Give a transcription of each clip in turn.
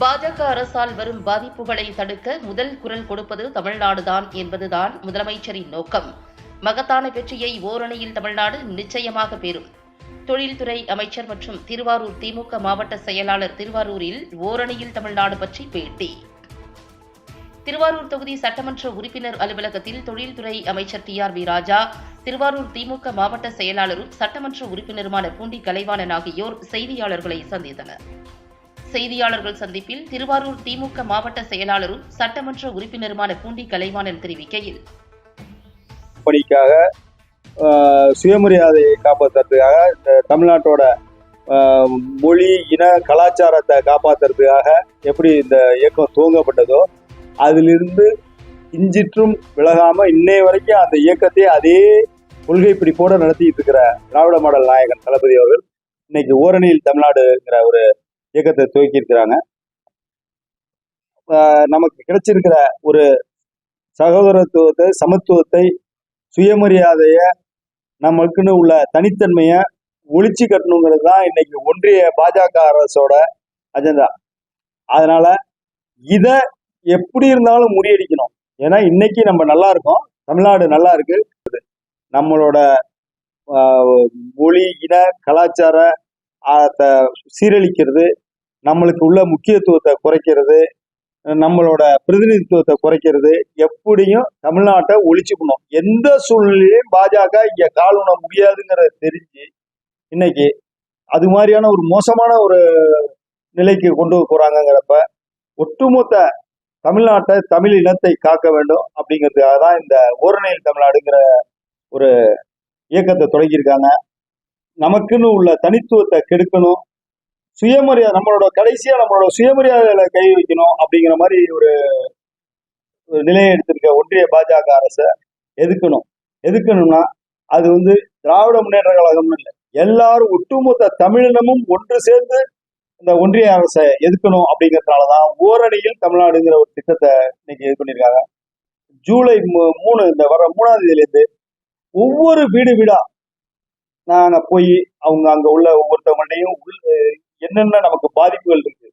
பாஜக அரசால் வரும் பாதிப்புகளை தடுக்க முதல் குரல் கொடுப்பது தமிழ்நாடுதான் என்பதுதான் முதலமைச்சரின் நோக்கம். மகத்தான வெற்றியை ஓரணியில் தமிழ்நாடு நிச்சயமாக பெறும். தொழில்துறை அமைச்சர் மற்றும் திருவாரூர் திமுக மாவட்ட செயலாளர் திருவாரூரில் ஓரணியில் தமிழ்நாடு பற்றி பேட்டி. திருவாரூர் தொகுதி சட்டமன்ற உறுப்பினர் அலுவலகத்தில் தொழில்துறை அமைச்சர் T R V Raja Thiruvarur DMK மாவட்ட செயலாளரும் சட்டமன்ற உறுப்பினருமான பூண்டி கலைவாணன் ஆகியோர் செய்தியாளர்களை சந்தித்தனர். செய்தியாளர்கள் சந்திப்பில் திருவாரூர் திமுக மாவட்ட செயலாளரும் சட்டமன்ற உறுப்பினருமான பூண்டி கலைவாணன் தெரிவிக்கையில். பணிக்காக ஆஹ், சுயமரியாதையை காப்பாற்றுறதுக்காக இந்த தமிழ்நாட்டோட ஆஹ், மொழி இன கலாச்சாரத்தை காப்பாற்றுறதுக்காக எப்படி இந்த இயக்கம் துவங்கப்பட்டதோ அதிலிருந்து இஞ்சிற்றும் விலகாம இன்னைய வரைக்கும் அந்த இயக்கத்தை அதே கொள்கை பிடிப்போட நடத்திட்டு இருக்கிற திராவிட மாடல் நாயகன் தளபதி அவர்கள் இன்னைக்கு ஓரணியில் தமிழ்நாடுங்கிற ஒரு இயக்கத்தை துவக்கியிருக்கிறாங்க. ஆஹ், நமக்கு கிடைச்சிருக்கிற ஒரு சகோதரத்துவத்தை சமத்துவத்தை சுயமரியாதைய நமக்குன்னு உள்ள தனித்தன்மையை ஒழிச்சு கட்டணுங்கிறது தான் இன்னைக்கு ஒன்றிய பாஜக அரசோட அஜெண்டா. அதனால இத எப்படி இருந்தாலும் முறியடிக்கணும். ஏன்னா இன்னைக்கு நம்ம நல்லா இருக்கோம். தமிழ்நாடு நல்லா இருக்கு. நம்மளோட ஆஹ், மொழி இன கலாச்சார சீரழிக்கிறது நம்மளுக்கு உள்ள முக்கியத்துவத்தை குறைக்கிறது நம்மளோட பிரதிநிதித்துவத்தை குறைக்கிறது எப்படியும் தமிழ்நாட்டை ஒழிச்சுக்கணும் எந்த சூழ்நிலையும் பாஜக இங்கே கால் முடியாதுங்கிறத தெரிஞ்சு இன்னைக்கு அது மாதிரியான ஒரு மோசமான ஒரு நிலைக்கு கொண்டு போறாங்கங்கிறப்ப ஒட்டுமொத்த தமிழ்நாட்டை தமிழ் இனத்தை காக்க வேண்டும் அப்படிங்கிறதுக்காக தான் இந்த ஓரணையில் தமிழ்நாடுங்கிற ஒரு இயக்கத்தை தொடங்கியிருக்காங்க. நமக்குன்னு உள்ள தனித்துவத்தை கெடுக்கணும். சுயமரியாதை நம்மளோட கடைசியா நம்மளோட சுயமரியாதையில கை வைக்கணும் அப்படிங்கிற மாதிரி ஒரு நிலையை எடுத்திருக்க ஒன்றிய பாஜக அரசை எதுக்கணும்? எதுக்கணும்னா அது வந்து திராவிட முன்னேற்ற கழகம்னு இல்லை. எல்லாரும் ஒட்டுமொத்த தமிழினமும் ஒன்று சேர்ந்து இந்த ஒன்றிய அரசை எதுக்கணும் அப்படிங்கறதுனாலதான் ஓரணியில் தமிழ்நாடுங்கிற ஒரு திட்டத்தை இன்னைக்கு இது பண்ணியிருக்காங்க. ஜூலை மூ- மூணு இந்த வர மூணாம் தேதியிலேருந்து ஒவ்வொரு வீடு வீடா நாங்க போய் அவங்க அங்க உள்ள ஒவ்வொருத்தவங்கள்டையும் என்னென்ன நமக்கு பாதிப்புகள் இருக்கு?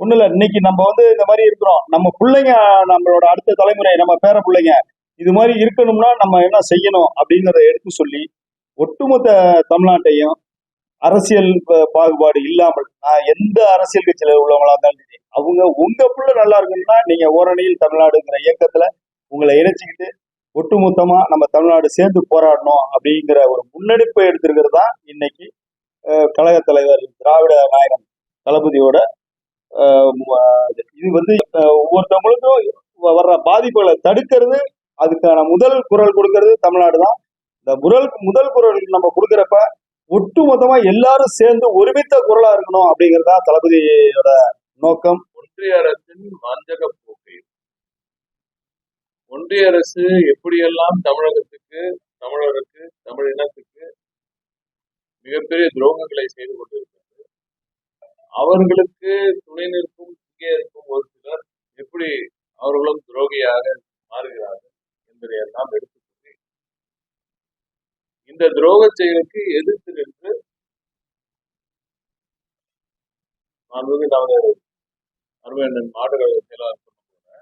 ஒண்ணு இல்ல இன்னைக்கு நம்ம வந்து இந்த மாதிரி இருக்கிறோம். நம்ம பிள்ளைங்க நம்மளோட அடுத்த தலைமுறை நம்ம பேர பிள்ளைங்க இது மாதிரி இருக்கணும்னா நம்ம என்ன செய்யணும் அப்படிங்கிறத எடுத்து சொல்லி ஒட்டுமொத்த தமிழ்நாட்டையும் அரசியல் பாகுபாடு இல்லாமல் நான் எந்த அரசியல் கட்சியில உள்ளவங்களா இருந்தாலும் சரி அவங்க உங்க பிள்ளை நல்லா இருக்கணும்னா நீங்க ஓரணியில் தமிழ்நாடுங்கிற இயக்கத்துல உங்களை இணைச்சிக்கிட்டு ஒட்டுமொத்தமா நம்ம தமிழ்நாடு சேர்ந்து போராடணும் அப்படிங்கிற ஒரு முன்னெடுப்பை எடுத்திருக்கிறது தான் இன்னைக்கு கழக தலைவர் திராவிட நாயகன் தளபதியோட இது வந்து ஒவ்வொருத்தவங்களுக்கும் வர்ற பாதிப்புகளை தடுக்கிறது அதுக்கான முதல் குரல் கொடுக்கறது தமிழ்நாடு தான். இந்த முதல் முதல் குரல் நம்ம கொடுக்கறப்ப ஒட்டுமொத்தமா எல்லாரும் சேர்ந்து ஒருமித்த குரலா இருக்கணும் அப்படிங்கறதா தளபதியோட நோக்கம். ஒன்றிய அரசின் வஞ்சக போக்கை. ஒன்றிய அரசு எப்படியெல்லாம் தமிழகத்துக்கு தமிழருக்கு தமிழ் இனத்துக்கு மிகப்பெரிய துரோகங்களை செய்து கொண்டிருக்கிறது. அவர்களுக்கு துணை நிற்கும் இங்கே இருக்கும் ஒரு சிலர் எப்படி அவர்களும் துரோகியாக மாறுகிறார்கள் என்பதை எல்லாம் எடுத்து இந்த துரோக செயலுக்கு எதிர்த்து நின்று மாண்புமிகு நமது அருமையண்ணன் மாடுகளை செயலாளர் சொன்ன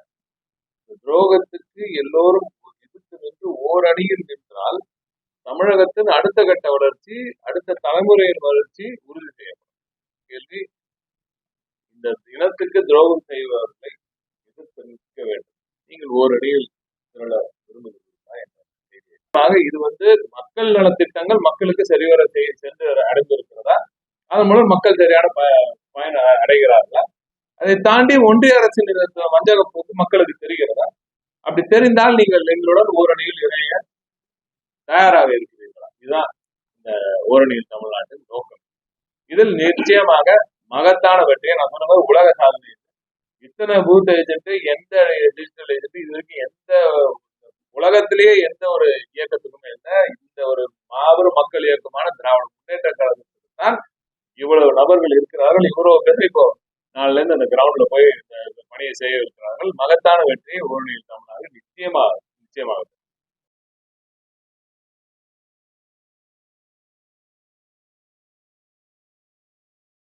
துரோகத்துக்கு எல்லோரும் எதிர்த்து நின்று ஓரணியில் நின்றால் தமிழகத்தின் அடுத்த கட்ட வளர்ச்சி அடுத்த தலைமுறையின் வளர்ச்சி உறுதி செய்யப்படும். கேள்வி? இந்த தினத்துக்கு துரோகம் செய்வதை எதிர்த்து நிற்க வேண்டும். நீங்கள் ஓரடியில் திரள விரும்புகிறீர்களா இது வந்து மக்கள் நலத்திட்டங்கள் மக்களுக்கு சரிவர செய்ய சென்று அடைந்திருக்கிறதா? அதன் மூலம் மக்கள் சரியான பயன் அடைகிறார்களா? அதை தாண்டி ஒன்றிய அரசின் வஞ்சக போக்கு மக்களுக்கு தெரிகிறதா? அப்படி தெரிந்தால் நீங்கள் எங்களுடன் ஓரணியில் இணைய தயாராக இருக்கு இதுதான் இந்த ஓரணியில் தமிழ்நாட்டின் நோக்கம். இதில் நிச்சயமாக மகத்தான வெற்றியை நான் சொன்ன மாதிரி உலக சாதனை இத்தனை பூத் ஏஜென்ட் எந்த டிஜிட்டல் ஏஜென்ட் இது வரைக்கும் எந்த உலகத்திலேயே எந்த ஒரு இயக்கத்துக்குமே இல்லை. இந்த ஒரு மாபெரும் மக்கள் இயக்கமான திராவிட முன்னேற்ற கழகத்துக்கு தான் இவ்வளவு நபர்கள் இருக்கிறார்கள். இவ்வளவு பேர் இப்போ நாளில இருந்து அந்த கிரவுண்ட்ல போய் இந்த பணியை செய்ய இருக்கிறார்கள். மகத்தான வெற்றியை ஊழலில் தமிழ்நாடு நிச்சயமாக நிச்சயமாக